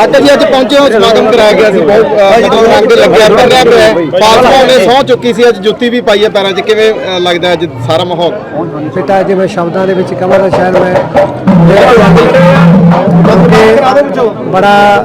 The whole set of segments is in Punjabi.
ਅੰਕਲ ਜੀ ਅੱਜ ਪਹੁੰਚੇ ਹੋ ਸਮਾਗਮ ਕਰਾਇਆ ਗਿਆ ਸੀ ਬਹੁਤ ਅ, ਮਤਲਬ ਰੰਗ ਲੱਗਿਆ ਪਿਆ ਪਿਆ ਹੈ। ਪਾਸਵਾਨ ਨੇ ਸਹੁੰ ਚੁੱਕੀ ਸੀ ਅੱਜ ਜੁੱਤੀ ਵੀ ਪਾਈ ਹੈ ਪੈਰਾਂ 'ਚ ਕਿਵੇਂ ਲੱਗਦਾ ਅੱਜ ਸਾਰਾ ਮਾਹੌਲ ਬੇਟਾ ਜੇ ਮੈਂ ਸ਼ਬਦਾਂ ਦੇ ਵਿੱਚ ਕਹਾਂ ਤਾਂ ਸ਼ਾਇਦ ਮੈਂ ਬੜਾ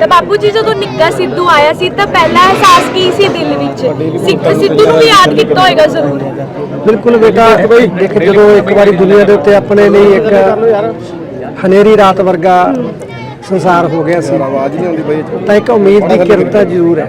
ਤੇ ਬਾਪੂ ਜੀ, ਜਦੋਂ ਨਿੱਕਾ ਸਿੱਧੂ ਆਇਆ ਸੀ, ਤਾਂ ਪਹਿਲਾ ਅਹਿਸਾਸ ਕੀ ਸੀ ਦਿਲ ਵਿੱਚ? ਸਿੱਖ ਸਿੱਧੂ ਨੂੰ ਵੀ ਯਾਦ ਕੀਤਾ ਹੋਏਗਾ ਜ਼ਰੂਰ। ਬਿਲਕੁਲ ਬੇਟਾ ਦੇਖ ਜਦੋਂ ਇੱਕ ਵਾਰੀ ਦੁਨੀਆ ਦੇ ਉੱਤੇ ਆਪਣੇ ਲਈ ਇੱਕ ਹਨੇਰੀ ਰਾਤ ਵਰਗਾ ਸੰਸਾਰ ਹੋ ਗਿਆ ਸੀ ਆਵਾਜ਼ ਨਹੀਂ ਆਉਂਦੀ ਬਈ ਤਾਂ ਇੱਕ ਉਮੀਦ ਦੀ ਕਿਰਨ ਤਾਂ ਜ਼ਰੂਰ ਹੈ।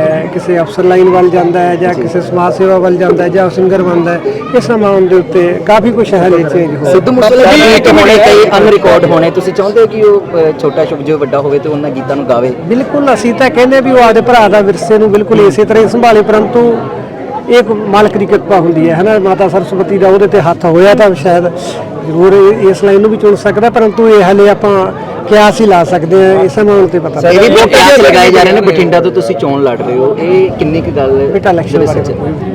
ਕਿਸੇ ਅਫਸਰ ਲਾਈਨ ਵੱਲ ਜਾਂਦਾ ਹੈ ਜਾਂ ਕਿਸੇ ਸਮਾਜ ਸੇਵਾ ਵੱਲ ਜਾਂਦਾ ਹੈ ਜਾਂ ਸਿੰਗਰ ਬਣਦਾ ਹੈ ਇਸ ਸਮਾਂ ਦੇ ਉੱਤੇ ਕਾਫੀ ਕੁਝ ਹਲੇ ਚੇਂਜ ਹੋ ਸਿੱਧੂ ਮੂਸੇਵਾਲੇ ਦੇ ਗੀਤ ਹੋਣੇ ਕਈ ਅਨਰਿਕਾਰਡ ਹੋਣੇ। ਤੁਸੀਂ ਚਾਹੁੰਦੇ ਹੋ ਕਿ ਉਹ ਛੋਟਾ ਸ਼ੁਭ ਜੋ ਵੱਡਾ ਹੋਵੇ ਤੇ ਉਹਨਾਂ ਗੀਤਾਂ ਨੂੰ ਗਾਵੇ? ਬਿਲਕੁਲ ਅਸੀਂ ਤਾਂ ਕਹਿੰਦੇ ਵੀ ਉਹ ਆਪਦੇ ਭਰਾ ਦਾ ਵਿਰਸੇ ਨੂੰ ਬਿਲਕੁਲ ਇਸੇ ਤਰ੍ਹਾਂ ਹੀ ਸੰਭਾਲੇ ਪਰੰਤੂ ਇਹ ਇੱਕ ਮਾਲਕ ਦੀ ਕਿਰਪਾ ਹੁੰਦੀ ਹੈ ਹਨਾ? ਮਾਤਾ ਸਰਸਵਤੀ ਦਾ ਉਹਦੇ ਤੇ ਹੱਥ ਹੋਇਆ ਤਾਂ ਸ਼ਾਇਦ ਜ਼ਰੂਰ ਇਸ ਲਾਈਨ ਨੂੰ ਵੀ ਚੁਣ ਸਕਦਾ ਪਰੰਤੂ ਇਹ ਹਲੇ ਆਪਾਂ ਕਿਆਸ ਹੀ ਲਾ ਸਕਦੇ ਹਾਂ ਇਸ ਮਾਮਲੇ ਤੇ ਪਤਾ ਇਹ ਵੀ ਬਹੁਤ ਕਿਆਸ ਲਗਾਏ ਜਾ ਰਹੇ ਨੇ ਬਠਿੰਡਾ ਤੋਂ ਤੁਸੀਂ ਚੋਣ ਲੜ ਰਹੇ ਹੋ। ਇਹ ਕਿੰਨੀ ਕੁ ਗੱਲ ਬੇਟਾ ਇਲੈਕਸ਼ਨ ਬਾਰੇ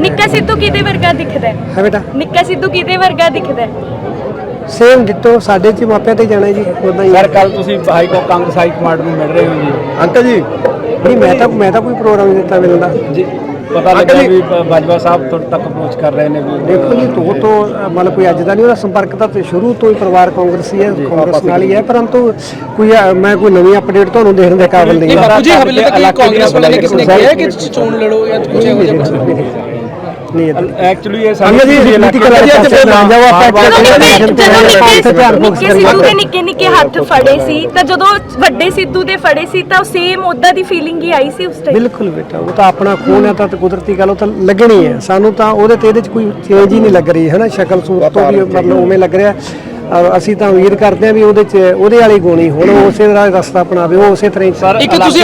ਨਿੱਕਾ ਸਿੱਧੂ ਕਿਹਦੇ ਵਰਗਾ ਦਿਖਦਾ ਹੈ? ਹੈ ਬੇਟਾ। ਨਿੱਕਾ ਸਿੱਧੂ ਕਿਹਦੇ ਵਰਗਾ ਦਿਖਦਾ ਹੈ? ਸੇਮ ਡਿੱਟੋ ਸਾਡੇ ਚ ਮਾਪਿਆਂ ਤੇ ਜਾਣਾ ਜੀ ਉਦਾਂ ਹੀ। ਸਰ ਕੱਲ ਤੁਸੀਂ ਹਾਈ ਕੋ ਕਾਂਗਰਸ ਹਾਈ ਕਮਾਂਡ ਨੂੰ ਮਿਲ ਰਹੇ ਹੋ ਜੀ। ਅੰਕਲ ਜੀ। ਨਹੀਂ ਮੈਂ ਤਾਂ ਮੈਂ ਤਾਂ ਕੋਈ ਪ੍ਰੋਗਰਾਮ ਨਹੀਂ ਦਿੱਤਾ ਮਿਲਦਾ ਜੀ ਪਤਾ ਲੱਗਾ ਵੀ ਬਾਜਵਾ ਸਾਹਿਬ ਤੁਹਾਡੇ ਤੱਕ ਅਪਰੋਚ ਕਰ ਰਹੇ ਨੇ ਵੀ ਦੇਖੋ ਜੀ ਤੋਂ ਤੋਂ ਮਤਲਬ ਕੋਈ ਅੱਜ ਦਾ ਨਹੀਂ ਉਹਦਾ ਸੰਪਰਕ ਤਾਂ ਤੇ ਸ਼ੁਰੂ ਤੋਂ ਹੀ ਪਰਿਵਾਰ ਕਾਂਗਰਸੀ ਹੈ ਕਾਂਗਰਸ ਨਾਲ ਹੀ ਹੈ ਪਰੰਤੂ ਕੋਈ ਮੈਂ ਕੋਈ ਨਵੀਂ ਅਪਡੇਟ ਤੁਹਾਨੂੰ ਦੇਣ ਦੇ ਕਾਬਿਲ ਨਹੀਂ ਹਾਂ। ਜੀ ਹਵੇਲੇ ਤੱਕ ਕਾਂਗਰਸ ਵਾਲਿਆਂ ਨੇ ਕਿਸੇ ਨੇ ਕਿਹਾ ਕਿ ਚੋਣ ਲੜੋ ਜਾਂ ਕੁਝ ਇਹੋ ਜਿਹਾ ਨਹੀਂ ਏਦਾਂ। ਐਕਚੁਅਲੀ ਇਹ ਅੰਗਦ ਜੀ ਪੋਲੀਟੀਕਲ ਪਾਸੇ ਨਾ ਜਾਓ ਆਪਾਂ ਇੱਕ ਜਦੋਂ election ਤੇ ਨਿੱਕੇ- ਜਦੋਂ ਪਾਸੇ ਧਿਆਨ ਨਿੱਕੇ focus ਨਿੱਕੇ ਸਿੱਧੂ ਦੇ ਕਰੀਏ ਨਿੱਕੇ ਨਿੱਕੇ ਹੱਥ ਫੜੇ ਸੀ ਤਾਂ ਜਦੋਂ ਵੱਡੇ ਸਿੱਧੂ ਦੇ ਫੜੇ ਸੀ ਤਾਂ ਸੇਮ ਉਦਾਂ ਦੀ ਫੀਲਿੰਗ ਹੀ ਆਈ ਸੀ ਉਸ ਟਾਈਮ ਬਿਲਕੁਲ ਬੇਟਾ ਉਹ ਤਾਂ ਆਪਣਾ ਖੂਨ ਹੈ ਤਾਂ ਤੇ ਕੁਦਰਤੀ ਗੱਲ ਉਹ ਤਾਂ ਲੱਗਣੀ ਹੈ। ਸਾਨੂੰ ਤਾਂ ਉਹਦੇ ਤੇ ਇਹਦੇ ਚ ਕੋਈ ਚੇਂਜ ਹੀ ਨਹੀਂ ਲੱਗ ਰਹੀ ਹੈ ਨਾ ਸ਼ਕਲ ਸੂਰਤ ਤੋਂ ਵੀ ਮਤਲਬ ਉਵੇਂ ਲੱਗ ਰਿਹਾ। ਅਸੀਂ ਤਾਂ ਉਮੀਦ ਕਰਦੇ ਹਾਂ ਵੀ ਉਹਦੇ ਚ ਉਹਦੇ ਵਾਲੀ ਗੁਣ ਹੁਣ ਉਸੇ ਤਰ੍ਹਾਂ ਰਸਤਾ ਅਪਣਾਵੇ ਉਹ ਉਸੇ ਤਰ੍ਹਾਂ ਹੀ ਇੱਕ ਤੁਸੀਂ